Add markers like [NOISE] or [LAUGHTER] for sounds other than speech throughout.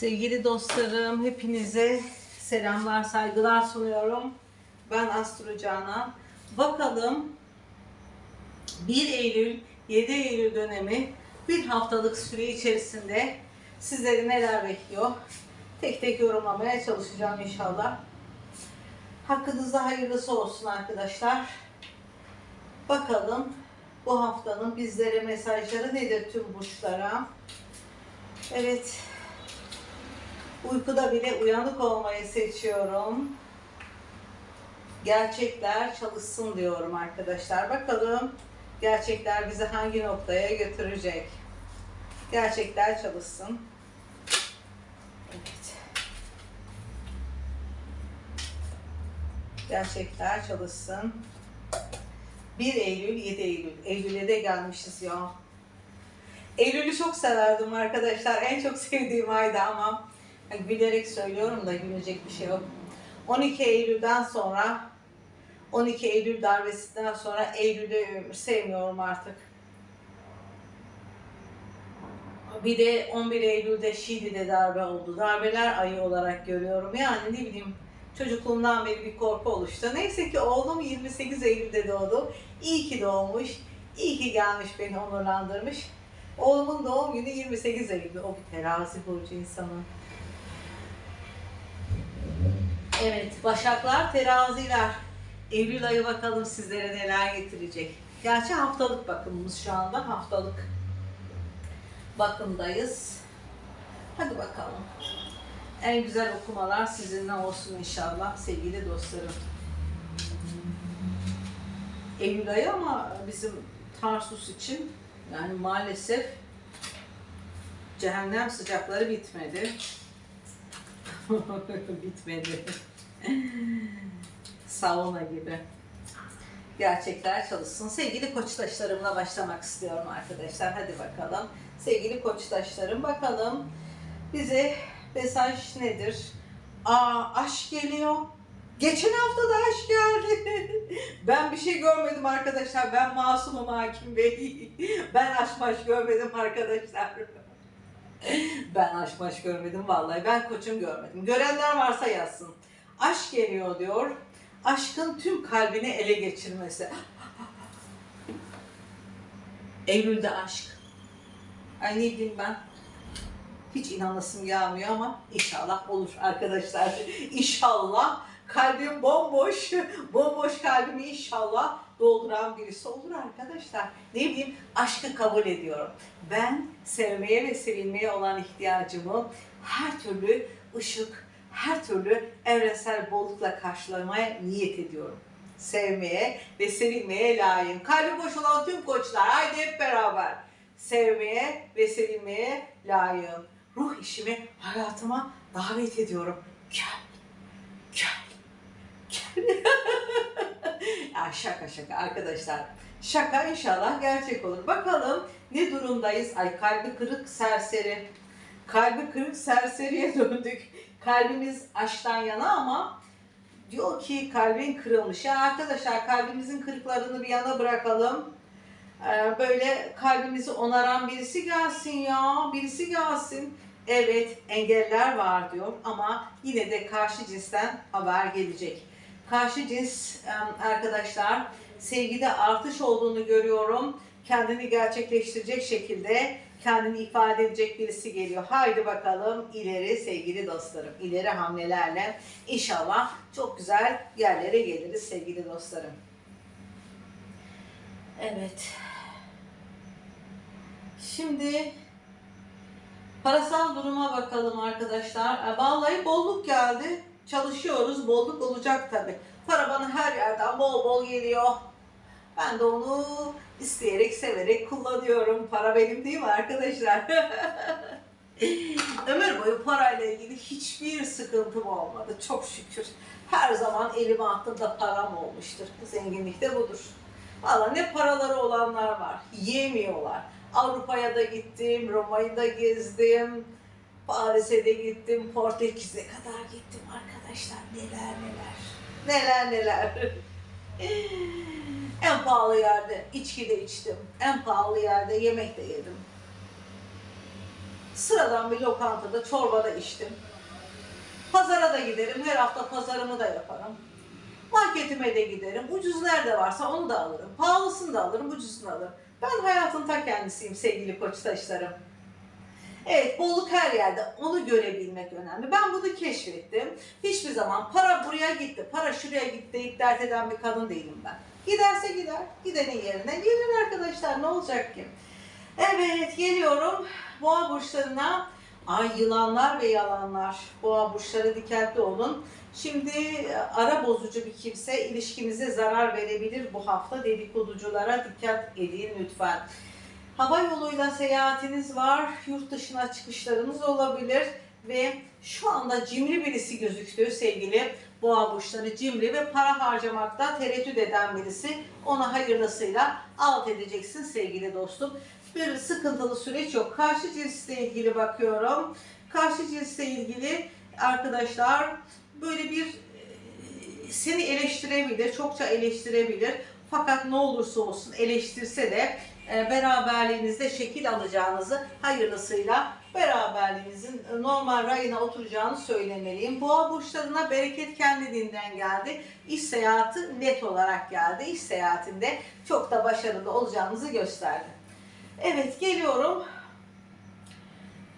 Sevgili dostlarım, hepinize selamlar, saygılar sunuyorum. Ben Astro Canan. Bakalım 1 Eylül, 7 Eylül dönemi bir haftalık süre içerisinde sizleri neler bekliyor? Tek tek yorumlamaya çalışacağım inşallah. Hakkınızda hayırlısı olsun arkadaşlar. Bakalım bu haftanın bizlere mesajları nedir tüm burçlara? Evet, Uykuda bile uyanık olmayı seçiyorum. Gerçekler çalışsın diyorum arkadaşlar. Bakalım gerçekler bizi hangi noktaya götürecek? Gerçekler çalışsın. Evet. Gerçekler çalışsın. 1 Eylül, 7 Eylül. Eylül'e de gelmişiz ya. Eylül'ü çok severdim arkadaşlar. En çok sevdiğim aydı ama bilerek söylüyorum da gülecek bir şey yok. 12 Eylül'den sonra 12 Eylül darbesinden sonra Eylül'ü sevmiyorum artık. Bir de 11 Eylül'de Şili'de darbe oldu. Darbeler ayı olarak görüyorum. Yani ne bileyim çocukluğumdan beri bir korku oluştu. Neyse ki oğlum 28 Eylül'de doğdu. İyi ki doğmuş. İyi ki gelmiş beni onurlandırmış. Oğlumun doğum günü 28 Eylül. O bir terazi burcu insanı. Evet, Başaklar, Teraziler. Eylül ayı bakalım sizlere neler getirecek. Gerçi haftalık bakımımız şu anda haftalık bakımdayız. Hadi bakalım. En güzel okumalar sizinle olsun inşallah sevgili dostlarım. Eylül ayı ama bizim Tarsus için yani maalesef cehennem sıcakları bitmedi. [LAUGHS] bitmedi. Sauna gibi. Gerçekler çalışsın. Sevgili koçtaşlarımla başlamak istiyorum arkadaşlar. Hadi bakalım. Sevgili koçtaşlarım bakalım bize mesaj nedir? Aa aşk geliyor. Geçen hafta da aşk geldi. [LAUGHS] ben bir şey görmedim arkadaşlar. Ben masumum hakim bey. [LAUGHS] Ben aşk maş görmedim arkadaşlar. [LAUGHS] ben aşk maş görmedim vallahi. Ben koçum görmedim. Görenler varsa yazsın. Aşk geliyor diyor. Aşkın tüm kalbini ele geçirmesi. Eylül'de aşk. Ay ne bileyim ben. Hiç inanasım gelmiyor ama inşallah olur arkadaşlar. İnşallah kalbim bomboş, bomboş kalbimi inşallah dolduran birisi olur arkadaşlar. Ne bileyim aşkı kabul ediyorum. Ben sevmeye ve sevilmeye olan ihtiyacımı her türlü ışık, her türlü evrensel bollukla karşılamaya niyet ediyorum. Sevmeye ve sevilmeye layığım. Kalbi boş olan tüm koçlar haydi hep beraber. Sevmeye ve sevilmeye layığım. Ruh işimi hayatıma davet ediyorum. Gel, gel, gel. [LAUGHS] ya şaka şaka arkadaşlar. Şaka inşallah gerçek olur. Bakalım ne durumdayız? Ay kalbi kırık serseri. Kalbi kırık serseriye [LAUGHS] döndük. Kalbimiz aşktan yana ama diyor ki kalbin kırılmış. Ya arkadaşlar kalbimizin kırıklarını bir yana bırakalım. Ee, böyle kalbimizi onaran birisi gelsin ya. Birisi gelsin. Evet engeller var diyor ama yine de karşı cinsten haber gelecek. Karşı cins arkadaşlar sevgide artış olduğunu görüyorum. Kendini gerçekleştirecek şekilde kendini ifade edecek birisi geliyor. Haydi bakalım ileri sevgili dostlarım. İleri hamlelerle inşallah çok güzel yerlere geliriz sevgili dostlarım. Evet. Şimdi parasal duruma bakalım arkadaşlar. E, Vallahi bolluk geldi. Çalışıyoruz. Bolluk olacak tabi. Para bana her yerden bol bol geliyor. Ben de onu isteyerek, severek kullanıyorum. Para benim değil mi arkadaşlar? [LAUGHS] Ömür boyu parayla ilgili hiçbir sıkıntım olmadı. Çok şükür. Her zaman elime attığımda param olmuştur. Zenginlik de budur. Valla ne paraları olanlar var. Yemiyorlar. Avrupa'ya da gittim, Roma'yı da gezdim. Paris'e de gittim, Portekiz'e kadar gittim arkadaşlar. Neler neler. Neler neler. [LAUGHS] en pahalı yerde içki de içtim. En pahalı yerde yemek de yedim. Sıradan bir lokantada çorbada içtim. Pazara da giderim. Her hafta pazarımı da yaparım. Marketime de giderim. Ucuz nerede varsa onu da alırım. Pahalısını da alırım, ucuzunu alırım. Ben hayatın ta kendisiyim sevgili koçtaşlarım. Evet, bolluk her yerde. Onu görebilmek önemli. Ben bunu keşfettim. Hiçbir zaman para buraya gitti, para şuraya gitti deyip dert eden bir kadın değilim ben. Giderse gider, gidenin yerine gelir arkadaşlar. Ne olacak ki? Evet, geliyorum boğa burçlarına. Ay yılanlar ve yalanlar. Boğa burçları dikkatli olun. Şimdi e, ara bozucu bir kimse ilişkinize zarar verebilir bu hafta. Dedikoduculara dikkat edin lütfen. Hava yoluyla seyahatiniz var, yurt dışına çıkışlarınız olabilir ve şu anda cimri birisi gözüktü sevgili boğa burçları cimri ve para harcamakta tereddüt eden birisi. Ona hayırlısıyla alt edeceksin sevgili dostum. Bir sıkıntılı süreç yok. Karşı cinsle ilgili bakıyorum. Karşı cinsle ilgili arkadaşlar böyle bir e, seni eleştirebilir, çokça eleştirebilir. Fakat ne olursa olsun eleştirse de e, beraberliğinizde şekil alacağınızı hayırlısıyla beraberliğinizin normal rayına oturacağını söylemeliyim. Boğa burçlarına bereket kendiliğinden geldi. İş seyahati net olarak geldi. İş seyahatinde çok da başarılı olacağınızı gösterdi. Evet geliyorum.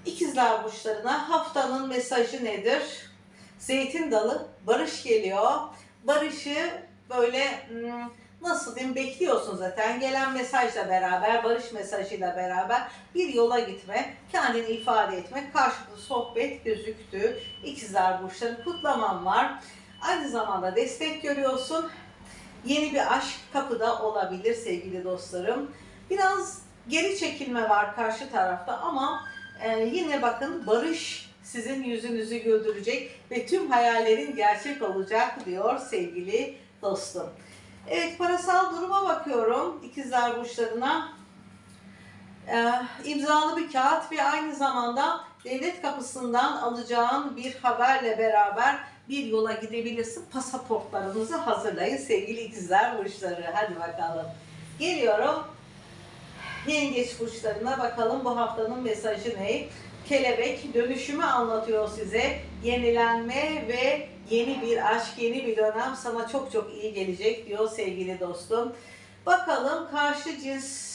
İkizler burçlarına haftanın mesajı nedir? Zeytin dalı barış geliyor. Barışı böyle hmm, nasıl diyeyim bekliyorsun zaten. Gelen mesajla beraber, barış mesajıyla beraber bir yola gitme, kendini ifade etme, karşılıklı sohbet gözüktü. İkizler burçları kutlamam var. Aynı zamanda destek görüyorsun. Yeni bir aşk kapıda olabilir sevgili dostlarım. Biraz geri çekilme var karşı tarafta ama e, yine bakın barış sizin yüzünüzü güldürecek ve tüm hayallerin gerçek olacak diyor sevgili dostum. Evet parasal duruma bakıyorum ikizler burçlarına. Ee, imzalı bir kağıt ve aynı zamanda devlet kapısından alacağın bir haberle beraber bir yola gidebilirsin. Pasaportlarınızı hazırlayın sevgili ikizler burçları. Hadi bakalım. Geliyorum. Yengeç burçlarına bakalım bu haftanın mesajı ne? Kelebek dönüşümü anlatıyor size. Yenilenme ve yeni bir aşk, yeni bir dönem sana çok çok iyi gelecek diyor sevgili dostum. Bakalım karşı cins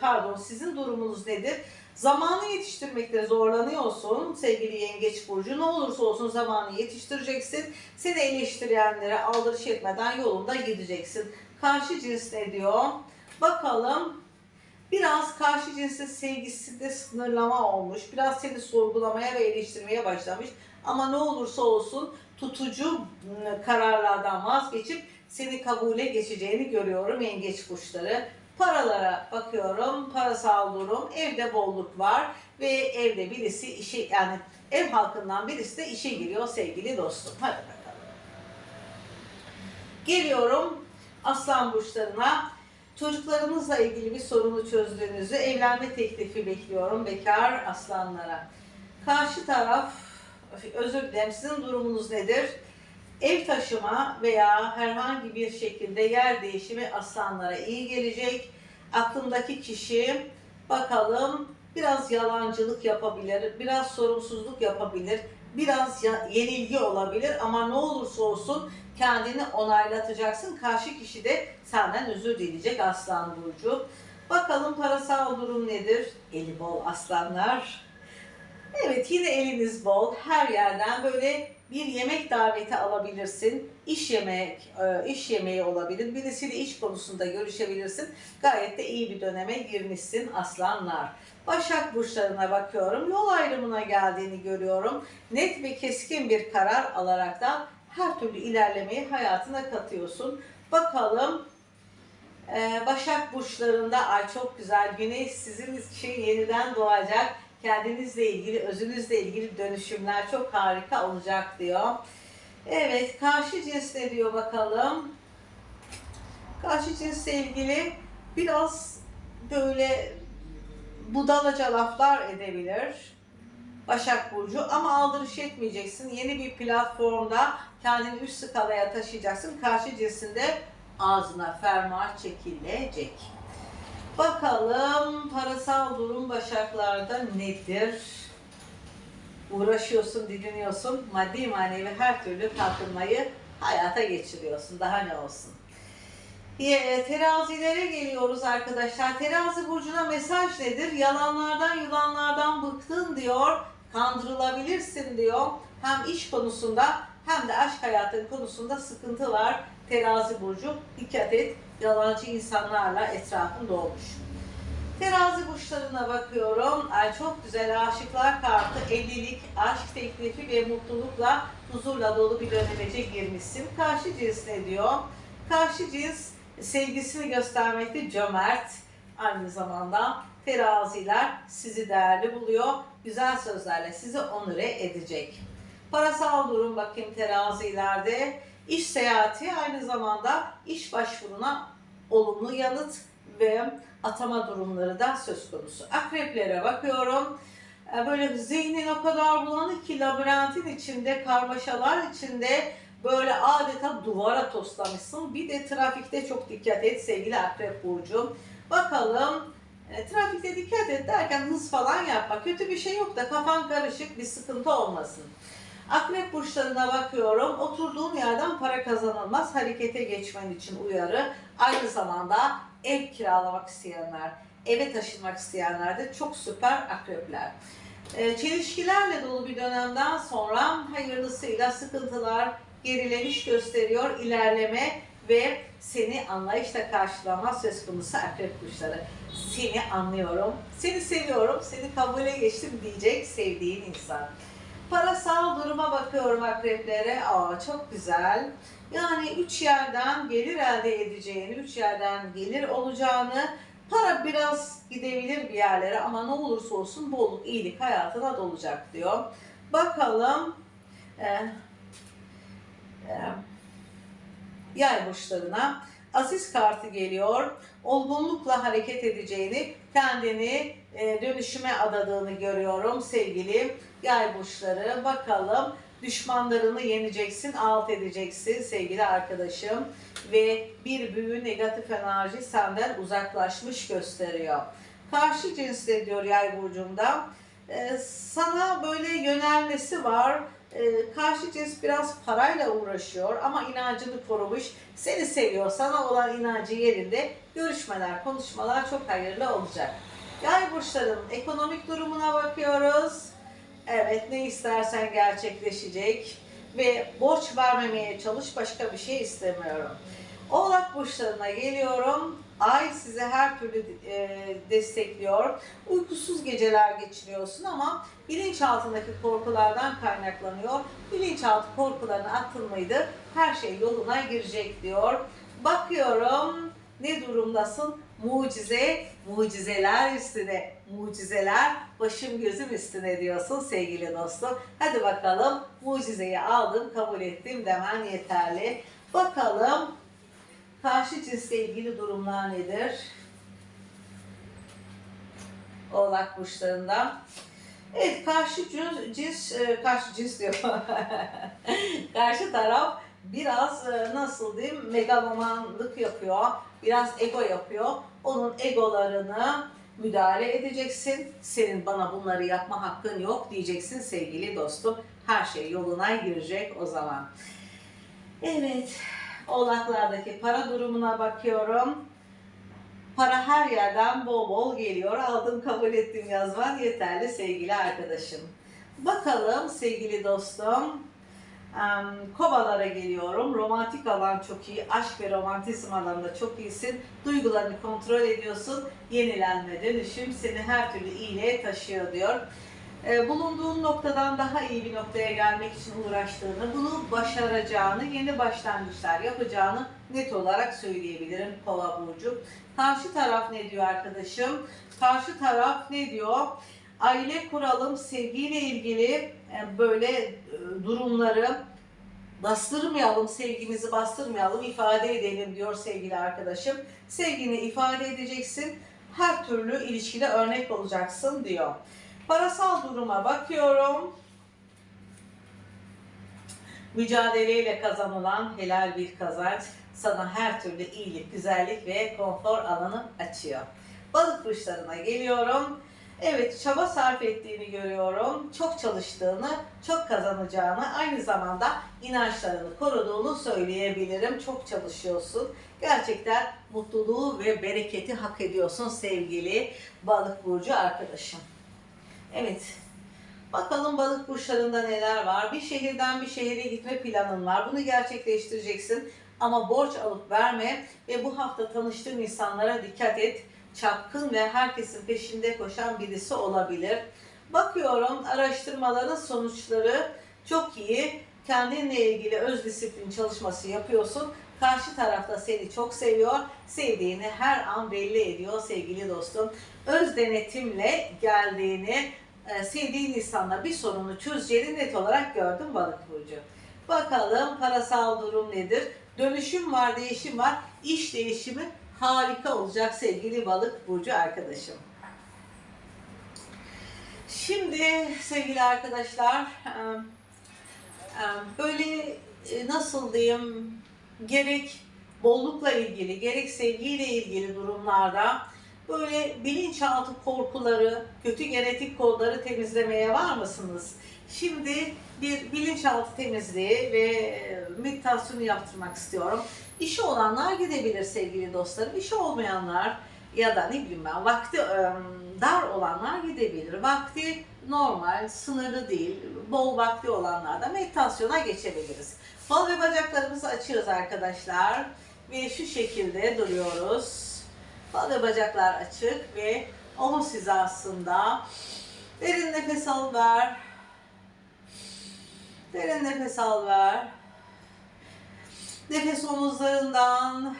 pardon sizin durumunuz nedir? Zamanı yetiştirmekte zorlanıyorsun sevgili yengeç burcu. Ne olursa olsun zamanı yetiştireceksin. Seni eleştirenlere aldırış etmeden yolunda gideceksin. Karşı cins ne diyor? Bakalım biraz karşı cinsin sevgisinde sınırlama olmuş. Biraz seni sorgulamaya ve eleştirmeye başlamış. Ama ne olursa olsun tutucu ıı, kararlardan vazgeçip seni kabule geçeceğini görüyorum yengeç kuşları. Paralara bakıyorum. Parasal durum. Evde bolluk var ve evde birisi işe yani ev halkından birisi de işe giriyor sevgili dostum. Hadi bakalım. Geliyorum aslan burçlarına. Çocuklarınızla ilgili bir sorunu çözdüğünüzü, evlenme teklifi bekliyorum bekar aslanlara. Karşı taraf, özür dilerim sizin durumunuz nedir? Ev taşıma veya herhangi bir şekilde yer değişimi aslanlara iyi gelecek. Aklımdaki kişi bakalım biraz yalancılık yapabilir, biraz sorumsuzluk yapabilir, biraz yenilgi olabilir ama ne olursa olsun kendini onaylatacaksın. Karşı kişi de senden özür dileyecek aslan burcu. Bakalım parasal durum nedir? Eli bol aslanlar. Evet yine eliniz bol. Her yerden böyle bir yemek daveti alabilirsin. İş yemek, e, iş yemeği olabilir. Birisiyle iş konusunda görüşebilirsin. Gayet de iyi bir döneme girmişsin aslanlar. Başak burçlarına bakıyorum. Yol ayrımına geldiğini görüyorum. Net ve keskin bir karar alarak da her türlü ilerlemeyi hayatına katıyorsun. Bakalım ee, Başak burçlarında ay çok güzel. Güneş sizin için yeniden doğacak. Kendinizle ilgili, özünüzle ilgili dönüşümler çok harika olacak diyor. Evet, karşı cins diyor bakalım. Karşı cinsle ilgili biraz böyle budalaca laflar edebilir. Başak Burcu ama aldırış etmeyeceksin. Yeni bir platformda kendini üst skalaya taşıyacaksın. Karşı cinsinde ağzına fermuar çekilecek. Bakalım parasal durum Başaklarda nedir? Uğraşıyorsun, didiniyorsun, maddi manevi her türlü kalkınmayı hayata geçiriyorsun. Daha ne olsun? Ye- Terazilere geliyoruz arkadaşlar. Terazi burcuna mesaj nedir? Yalanlardan, yılanlardan bıktın diyor. Kandırılabilirsin diyor. Hem iş konusunda hem de aşk hayatın konusunda sıkıntı var. Terazi burcu dikkat et. Yalancı insanlarla etrafın dolmuş. Terazi burçlarına bakıyorum. Ay çok güzel aşıklar kartı, evlilik, aşk teklifi ve mutlulukla, huzurla dolu bir dönemece girmişsin. Karşı cins ne diyor? Karşı cins sevgisini göstermekte cömert. Aynı zamanda teraziler sizi değerli buluyor. Güzel sözlerle sizi onure edecek. Parasal durum bakayım terazilerde. İş seyahati aynı zamanda iş başvuruna olumlu yanıt ve atama durumları da söz konusu. Akreplere bakıyorum. Ee, Böyle zihnin o kadar bulanık ki labirentin içinde, karmaşalar içinde böyle adeta duvara toslamışsın. Bir de trafikte çok dikkat et sevgili Akrep Burcu. Bakalım e, trafikte dikkat et derken hız falan yapma. Kötü bir şey yok da kafan karışık bir sıkıntı olmasın. Akrep burçlarına bakıyorum. Oturduğun yerden para kazanılmaz. Harekete geçmen için uyarı. Aynı zamanda ev kiralamak isteyenler, eve taşınmak isteyenler de çok süper akrepler. Ee, Çelişkilerle dolu bir dönemden sonra hayırlısıyla sıkıntılar gerileniş gösteriyor, ilerleme ve seni anlayışla karşılama söz konusu akrep kuşları. Seni anlıyorum, seni seviyorum, seni kabule geçtim diyecek sevdiğin insan. Parasal duruma bakıyorum akreplere. Aa çok güzel. Yani üç yerden gelir elde edeceğini, üç yerden gelir olacağını, para biraz gidebilir bir yerlere ama ne olursa olsun bolluk, iyilik hayatına dolacak diyor. Bakalım e, e, yay burçlarına. Aziz kartı geliyor. Olgunlukla hareket edeceğini, kendini e, dönüşüme adadığını görüyorum sevgili yay burçları. Bakalım düşmanlarını yeneceksin, alt edeceksin sevgili arkadaşım. Ve bir büyü negatif enerji senden uzaklaşmış gösteriyor. Karşı cinsle diyor yay burcunda. e, sana böyle yönelmesi var. E, karşı cins biraz parayla uğraşıyor ama inancını korumuş. Seni seviyor, sana olan inancı yerinde. Görüşmeler, konuşmalar çok hayırlı olacak. Yay burçların ekonomik durumuna bakıyoruz. Evet ne istersen gerçekleşecek ve borç vermemeye çalış başka bir şey istemiyorum. Oğlak burçlarına geliyorum. Ay size her türlü e, destekliyor. Uykusuz geceler geçiriyorsun ama bilinçaltındaki korkulardan kaynaklanıyor. Bilinçaltı korkularına atılmaydı. Her şey yoluna girecek diyor. Bakıyorum ne durumdasın? Mucize, mucizeler üstüne, mucizeler başım gözüm üstüne diyorsun sevgili dostum. Hadi bakalım mucizeyi aldım, kabul ettim demen yeterli. Bakalım karşı cinsle ilgili durumlar nedir? Oğlak burçlarında. Evet karşı cins, cins e, karşı cins diyor. [LAUGHS] karşı taraf biraz e, nasıl diyeyim megalomanlık yapıyor. Biraz ego yapıyor. Onun egolarını müdahale edeceksin. Senin bana bunları yapma hakkın yok diyeceksin sevgili dostum. Her şey yoluna girecek o zaman. Evet. Oğlaklardaki para durumuna bakıyorum. Para her yerden bol bol geliyor. Aldım kabul ettim yazman yeterli sevgili arkadaşım. Bakalım sevgili dostum. Kovalara geliyorum. Romantik alan çok iyi. Aşk ve romantizm alanında çok iyisin. Duygularını kontrol ediyorsun. Yenilenme, dönüşüm seni her türlü iyiliğe taşıyor diyor. E, bulunduğun noktadan daha iyi bir noktaya gelmek için uğraştığını, bunu başaracağını, yeni başlangıçlar yapacağını net olarak söyleyebilirim Kova Burcu. Karşı taraf ne diyor arkadaşım? Karşı taraf ne diyor? Aile kuralım, sevgiyle ilgili e, böyle e, durumları bastırmayalım, sevgimizi bastırmayalım, ifade edelim diyor sevgili arkadaşım. Sevgini ifade edeceksin, her türlü ilişkide örnek olacaksın diyor. Parasal duruma bakıyorum. Mücadeleyle kazanılan helal bir kazanç sana her türlü iyilik, güzellik ve konfor alanı açıyor. Balık burçlarına geliyorum. Evet, çaba sarf ettiğini görüyorum. Çok çalıştığını, çok kazanacağını, aynı zamanda inançlarını koruduğunu söyleyebilirim. Çok çalışıyorsun. Gerçekten mutluluğu ve bereketi hak ediyorsun sevgili balık burcu arkadaşım. Evet. Bakalım balık burçlarında neler var? Bir şehirden bir şehire gitme planın var. Bunu gerçekleştireceksin. Ama borç alıp verme ve bu hafta tanıştığın insanlara dikkat et. Çapkın ve herkesin peşinde koşan birisi olabilir. Bakıyorum araştırmaların sonuçları çok iyi. Kendinle ilgili öz disiplin çalışması yapıyorsun. Karşı tarafta seni çok seviyor. Sevdiğini her an belli ediyor sevgili dostum. Öz denetimle geldiğini, e, sevdiğin insanla bir sorunu çözeceğini net olarak gördüm balık burcu. Bakalım parasal durum nedir? Dönüşüm var, değişim var. İş değişimi harika olacak sevgili balık burcu arkadaşım. Şimdi sevgili arkadaşlar, e, e, böyle nasıl diyeyim, gerek bollukla ilgili, gerek sevgiyle ilgili durumlarda böyle bilinçaltı korkuları, kötü genetik kodları temizlemeye var mısınız? Şimdi bir bilinçaltı temizliği ve e, meditasyonu yaptırmak istiyorum. İşi olanlar gidebilir sevgili dostlarım. İşi olmayanlar ya da ne bileyim ben vakti e, dar olanlar gidebilir. Vakti normal, sınırlı değil, bol vakti olanlar da meditasyona geçebiliriz. Kol ve bacaklarımızı açıyoruz arkadaşlar ve şu şekilde duruyoruz. Kol bacaklar açık ve omuz hizasında. Derin nefes al ver. Derin nefes al ver. Nefes omuzlarından,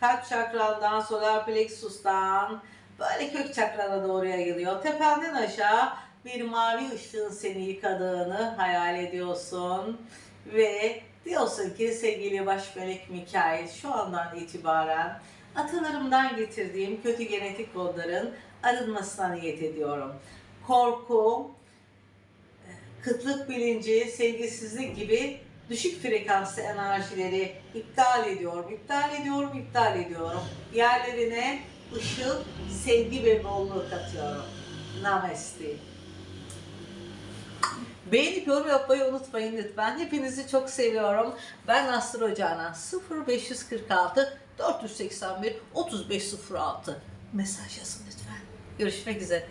kalp çakrandan, solar plexus'tan böyle kök çakrana doğru yayılıyor. Tependen aşağı bir mavi ışığın seni yıkadığını hayal ediyorsun. Ve diyorsun ki sevgili baş melek Mikail şu andan itibaren atalarımdan getirdiğim kötü genetik kodların arınmasına niyet ediyorum. Korku, kıtlık bilinci, sevgisizlik gibi düşük frekanslı enerjileri iptal ediyorum, iptal ediyorum, iptal ediyorum. Yerlerine ışıl, sevgi ve bolluk katıyorum. Namaste. Beğenip yorum yapmayı unutmayın lütfen. Hepinizi çok seviyorum. Ben Aslı Canan 0546 481 3506 mesaj yazın lütfen. Görüşmek üzere.